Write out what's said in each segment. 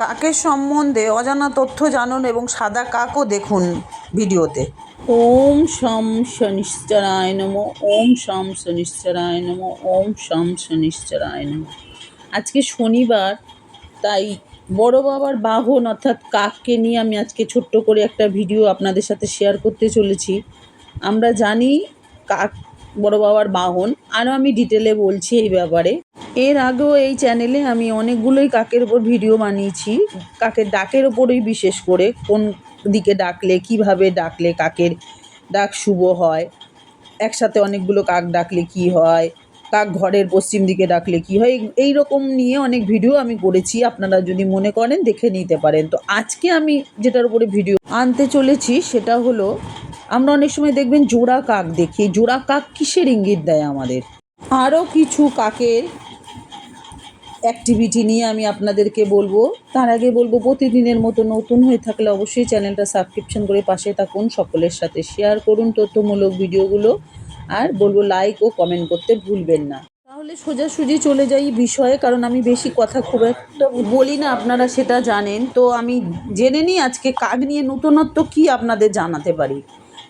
কাকের সম্বন্ধে অজানা তথ্য জানুন এবং সাদা কাকও দেখুন ভিডিওতে। ওম শম শনিশ্চরায় নম, ওম শম শনিশ্চরায় নম, ওম শম শনিশ্চরায় নম। আজকে শনিবার, তাই বড় বাবার বাহন অর্থাৎ কাককে নিয়ে আমি আজকে ছোট্ট করে একটা ভিডিও আপনাদের সাথে শেয়ার করতে চলেছি। আমরা জানি কাক বড় বাবার বাহন, আরও আমি ডিটেলে বলছি এই ব্যাপারে। এর আগেও এই চ্যানেলে আমি অনেকগুলোই কাকের ওপর ভিডিও বানিয়েছি। কাকের ডাকের ওপরেই বিশেষ করে কোন দিকে ডাকলে, কীভাবে ডাকলে কাকের ডাক শুভ হয়, একসাথে অনেকগুলো কাক ডাকলে কি হয়, কাক ঘরের পশ্চিম দিকে ডাকলে কি হয়, এই- রকম নিয়ে অনেক ভিডিও আমি করেছি। আপনারা যদি মনে করেন, দেখে নিতে পারেন। তো আজকে আমি যেটার উপরে ভিডিও আনতে চলেছি, সেটা হলো, আমরা অনেক সময় দেখবেন জোড়া কাক দেখি। জোড়া কাক কিসের ইঙ্গিত দেয় আমাদের? আরও কিছু কাকের অ্যাক্টিভিটি নিয়ে আমি আপনাদেরকে বলব। তার আগে বলব, প্রতিদিনের মতো নতুন হয়ে থাকলে অবশ্যই চ্যানেলটা সাবস্ক্রিপশন করে পাশে থাকুন। সকলের সাথে শেয়ার করুন তথ্যমূলক ভিডিওগুলো আর বলব লাইক ও কমেন্ট করতে ভুলবেন না। তাহলে সোজাসুজি চলে যাই বিষয়ে, কারণ আমি বেশি কথা খুব একটা বলি না, আপনারা সেটা জানেন। তো আমি জেনে নিই আজকে কাক নিয়ে নতুনত্ব কি আপনাদের জানাতে পারি।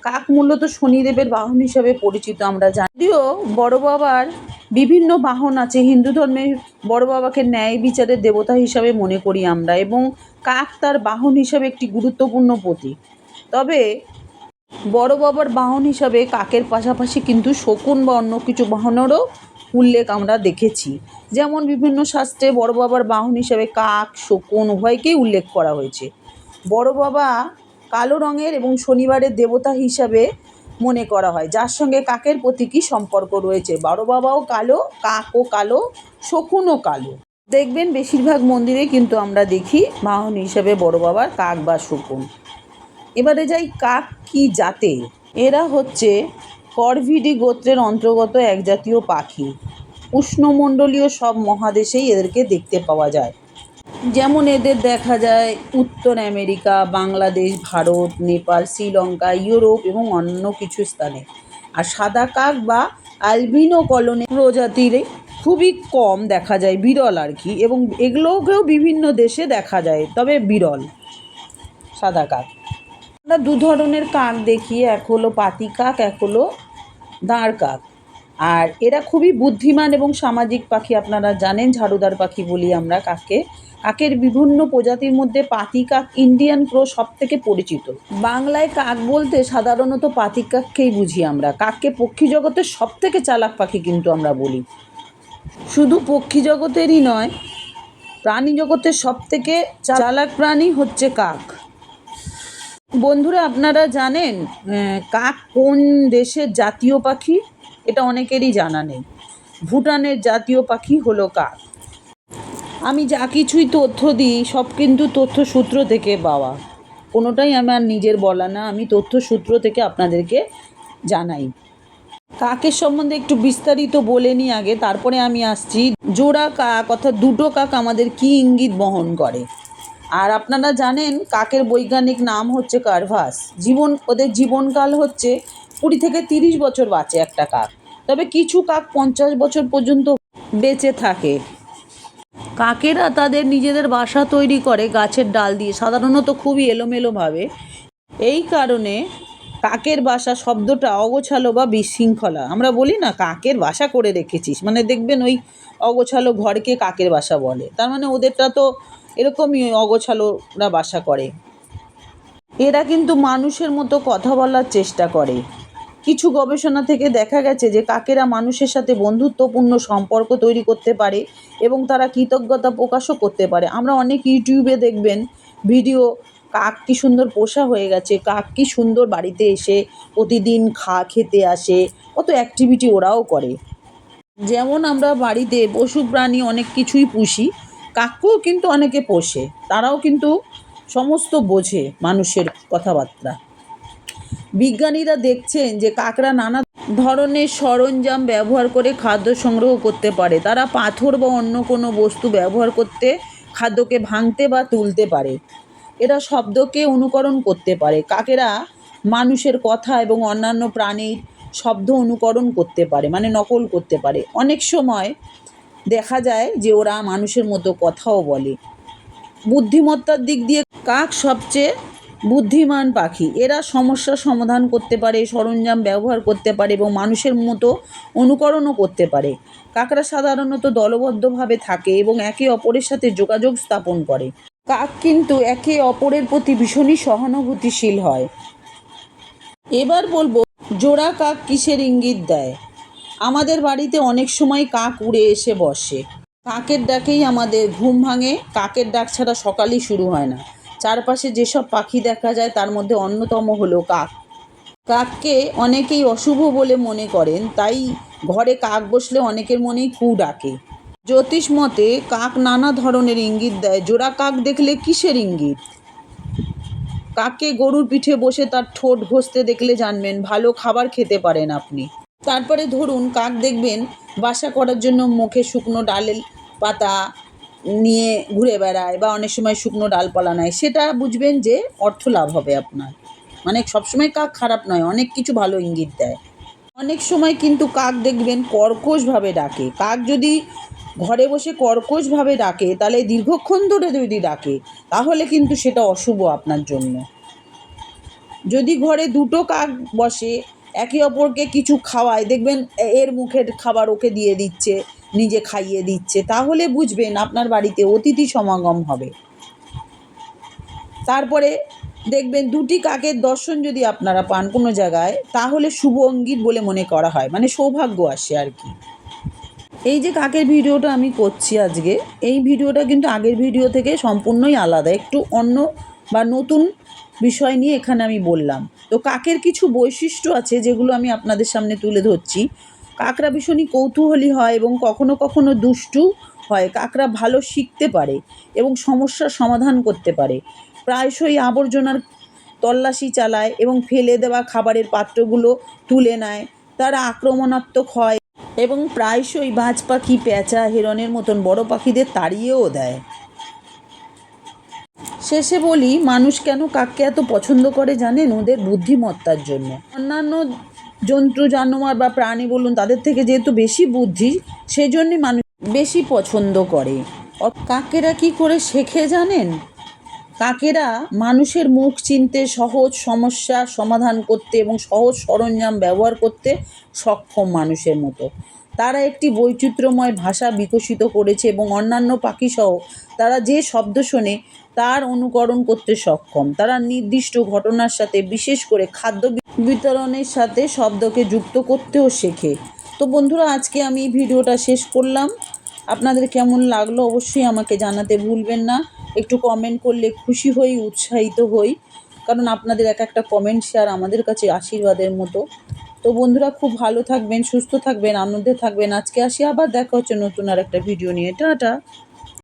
কাক মূলত শনিদেবের বাহন হিসাবে পরিচিত আমরা জানি। যদিও বড় বাবার বিভিন্ন বাহন আছে, হিন্দু ধর্মে বড় বাবাকে ন্যায় বিচারের দেবতা হিসাবে মনে করি আমরা এবং কাক তার বাহন হিসাবে একটি গুরুত্বপূর্ণ প্রতীক। তবে বড় বাবার বাহন হিসাবে কাকের পাশাপাশি কিন্তু শকুন বা অন্য কিছু বাহনেরও উল্লেখ আমরা দেখেছি। যেমন বিভিন্ন শাস্ত্রে বড় বাবার বাহন হিসাবে কাক, শকুন উভয়কেই উল্লেখ করা হয়েছে। বড় বাবা কালো রঙের এবং শনিবারের দেবতা হিসাবে মনে করা হয়। যার সঙ্গে কাকের প্রতীকী সম্পর্ক রয়েছে। বড় বাবাও কালো, কাকও কালো, শকুনও কালো। দেখবেন বেশিরভাগ মন্দিরে কিন্তু আমরা দেখি বাহন হিসাবে বড় বাবার কাক বা শকুন। এবারে যাই কাক কি জাতে? এরা হচ্ছে করভিডি গোত্রের অন্তর্গত এক জাতীয় পাখি। উষ্ণমণ্ডলীয় সব মহাদেশেই এদেরকে দেখতে পাওয়া যায়। যেমন এদের দেখা যায় উত্তর আমেরিকা, বাংলাদেশ, ভারত, নেপাল, শ্রীলঙ্কা, ইউরোপ এবং অন্য কিছু স্থানে। আর সাদা কাক বা অ্যালবিনো কলোনি প্রজাতির খুবই কম দেখা যায়, বিরল আর কি, এবং এগুলোকেও বিভিন্ন দেশে দেখা যায়, তবে বিরল সাদা কাক। আমরা দু ধরনের কাক দেখি, এক হলো পাতি কাক, এক হলো দাঁড় কাক। আর এরা খুবই বুদ্ধিমান এবং সামাজিক পাখি, আপনারা জানেন, ঝাড়ুদার পাখি বলি আমরা কাককে কাকের বিভিন্ন প্রজাতির মধ্যে পাতি কাক ইন্ডিয়ান ক্রো সব থেকে পরিচিত। বাংলায় কাক বলতে সাধারণত পাতি কাককেই বুঝি আমরা। কাককে পক্ষী জগতের সব থেকে চালাক পাখি কিন্তু আমরা বলি। শুধু পক্ষী জগতেরই নয়, প্রাণী জগতের সব থেকে চালাক প্রাণী হচ্ছে কাক। বন্ধুরা, আপনারা জানেন কাক কোন দেশের জাতীয় পাখি? এটা অনেকেরই জানা নেই। ভুটানের জাতীয় পাখি হলো কাক। আমি যা কিছুই তথ্য দিই, সব কিন্তু তথ্য সূত্র থেকে পাওয়া। কোনোটাই আমার নিজের বলা না, আমি তথ্য সূত্র থেকে আপনাদেরকে জানাই। কাকের সম্বন্ধে একটু বিস্তারিত বলে নিই আগে, তারপরে আমি আসছি। জোড়া কাক অর্থাৎ দুটো কাক আমাদের কী ইঙ্গিত বহন করে? আর আপনারা জানেন কাকের বৈজ্ঞানিক নাম হচ্ছে কার্ভাস। জীবন, ওদের জীবনকাল হচ্ছে কুড়ি থেকে তিরিশ বছর বাঁচে একটা কাক। তবে কিছু কাক পঞ্চাশ বছর পর্যন্ত বেঁচে থাকে। কাকেরা তাদের নিজেদের বাসা তৈরি করে গাছের ডাল দিয়ে। সাধারণত খুবই এলোমেলোভাবে। এই কারণে কাকের বাসা শব্দটা অগোছালো বা বিশৃঙ্খলা। আমরা বলি না কাকের বাসা করে রেখেছিস। মানে দেখবেন ওই অগোছালো ঘরকে কাকের বাসা বলে। তার মানে ওদেরটা তো এরকমই অগোছালোরা বাসা করে। এরা কিন্তু মানুষের মতো কথা বলার চেষ্টা করে। কিছু গবেষণা থেকে দেখা গেছে যে, কাকেরা মানুষের সাথে বন্ধুত্বপূর্ণ সম্পর্ক তৈরি করতে পারে এবং তারা কৃতজ্ঞতা প্রকাশও করতে পারে। আমরা অনেক ইউটিউবে দেখবেন ভিডিও, কাক কি সুন্দর পোষা হয়ে গেছে, কাক কি সুন্দর বাড়িতে এসে প্রতিদিন খা খেতে আসে, কত অ্যাক্টিভিটি ওরাও করে। যেমন আমরা বাড়িতে পশু প্রাণী অনেক কিছুই পুষি কাককেও কিন্তু অনেকে পোষে, তারাও কিন্তু সমস্ত বোঝে মানুষের কথাবার্তা। বিজ্ঞানীরা দেখছেন যে কাকরা নানা ধরনের সরঞ্জাম ব্যবহার করে খাদ্য সংগ্রহ করতে পারে। তারা পাথর বা অন্য কোনো বস্তু ব্যবহার করতে খাদ্যকে ভাঙতে বা তুলতে পারে। এরা শব্দকে অনুকরণ করতে পারে। কাকেরা মানুষের কথা এবং অন্যান্য প্রাণীর শব্দ অনুকরণ করতে পারে মানে নকল করতে পারে। অনেক সময় দেখা যায় যে ওরা মানুষের মতো কথাও বলে। বুদ্ধিমত্তার দিক দিয়ে কাক সবচেয়ে বুদ্ধিমান পাখি? এরা সমস্যার সমাধান করতে পারে, সরঞ্জাম ব্যবহার করতে পারে এবং মানুষের মতো অনুকরণও করতে পারে। কাকরা সাধারণত দলবদ্ধভাবে থাকে এবং একে অপরের সাথে যোগাযোগ স্থাপন করে। কাক কিন্তু একে অপরের প্রতি ভীষণই সহানুভূতিশীল হয়। এবার বলব, জোড়া কাক কিসের ইঙ্গিত দেয়? আমাদের বাড়িতে অনেক সময় কাক উড়ে এসে বসে। কাকের ডাকেই আমাদের ঘুম ভাঙে, কাকের ডাক ছাড়া সকালই শুরু হয় না। চারপাশে যেসব পাখি দেখা যায়, তার মধ্যে অন্যতম হলো কাক। কাককে অনেকেই অশুভ বলে মনে করেন, তাই ঘরে কাক বসলে অনেকের মনেই কু ডাকে। জ্যোতিষ মতে, কাক নানা ধরনের ইঙ্গিত দেয়। জোড়া কাক দেখলে কিসের ইঙ্গিত? কাককে গরুর পিঠে বসে তার ঠোঁট ঘষতে দেখলে জানবেন, ভালো খাবার খেতে পারেন আপনি। তারপরে ধরুন কাক দেখবেন, বাসা করার জন্য মুখে শুকনো ডালের পাতা নিয়ে ঘুরে বেড়ায় বা অনেক সময় শুকনো ডালপালা নেয় সেটা বুঝবেন যে অর্থ লাভ হবে আপনার। মানে সবসময় কাক খারাপ নয়, অনেক কিছু ভালো ইঙ্গিত দেয়। অনেক সময় কিন্তু কাক দেখবেন কর্কশভাবে ডাকে। কাক যদি ঘরে বসে কর্কশভাবে ডাকে, তাহলে দীর্ঘক্ষণ ধরে যদি ডাকে, তাহলে কিন্তু সেটা অশুভ আপনার জন্য। যদি ঘরে দুটো কাক বসে একে অপরকে কিছু খাওয়ায়। দেখবেন এর মুখের খাবার ওকে দিয়ে দিচ্ছে, নিজে খাইয়ে দিচ্ছে। তাহলে বুঝবেন আপনার বাড়িতে অতিথি সমাগম হবে। তারপরে দেখবেন দুটি কাকের দর্শন যদি আপনারা পান কোনো জায়গায়, তাহলে শুভ অঙ্গিত বলে মনে করা হয়। মানে সৌভাগ্য আসে আর কি। এই যে কাকের ভিডিওটা আমি করছি আজকে, এই ভিডিওটা কিন্তু আগের ভিডিও থেকে সম্পূর্ণই আলাদা। একটু অন্য বা নতুন বিষয় নিয়ে এখানে আমি বললাম। তো কাকের কিছু বৈশিষ্ট্য আছে যেগুলো আমি আপনাদের সামনে তুলে ধরছি। কাকরা ভীষণই কৌতূহলী হয় এবং কখনো কখনো দুষ্টু হয়। কাকরা ভালো শিখতে পারে এবং সমস্যার সমাধান করতে পারে। প্রায়শই আবর্জনার তল্লাশি চালায় এবং ফেলে দেওয়া খাবারের পাত্রগুলো তুলে নেয়। তারা আক্রমণাত্মক হয় এবং প্রায়শই বাজ পাখি পেঁচা হিরণের মতন বড় পাখিদের তাড়িয়েও দেয়। শেষে বলি, মানুষ কেন কাককে এত পছন্দ করে জানেন? ওদের বুদ্ধিমত্তার জন্য। অন্যান্য জন্তু, জানোয়ার বা প্রাণী বলুন, তাদের থেকে যেহেতু বেশি বুদ্ধি সেই সেজন্যই মানুষ বেশি পছন্দ করে। কাকেরা কি করে শেখে জানেন? কাকেরা মানুষের মুখ চিনতে, সহজ সমস্যা সমাধান করতে এবং সহজ সরঞ্জাম ব্যবহার করতে সক্ষম মানুষের মতো। তারা একটি বৈচিত্র্যময় ভাষা বিকশিত করেছে এবং অন্যান্য পাখিসহ তারা যে শব্দ শোনে তার অনুকরণ করতে সক্ষম। তারা নির্দিষ্ট ঘটনার সাথে, বিশেষ করে খাদ্য বিতরণের সাথে শব্দকে যুক্ত করতেও শেখে। তো বন্ধুরা, আজকে আমি ভিডিওটা শেষ করলাম। আপনাদের কেমন লাগল অবশ্যই আমাকে জানাতে ভুলবেন না। একটু কমেন্ট করলে খুশি হই, উৎসাহিত হই। কারণ আপনাদের এক একটা কমেন্ট শেয়ার আমাদের কাছে আশীর্বাদের মতো। তো বন্ধুরা খুব ভালো থাকবেন, সুস্থ থাকবেন, আনন্দে থাকবেন। আজকে আসি, আবার দেখা হচ্ছে নতুন আর একটা ভিডিও নিয়ে। টাটা!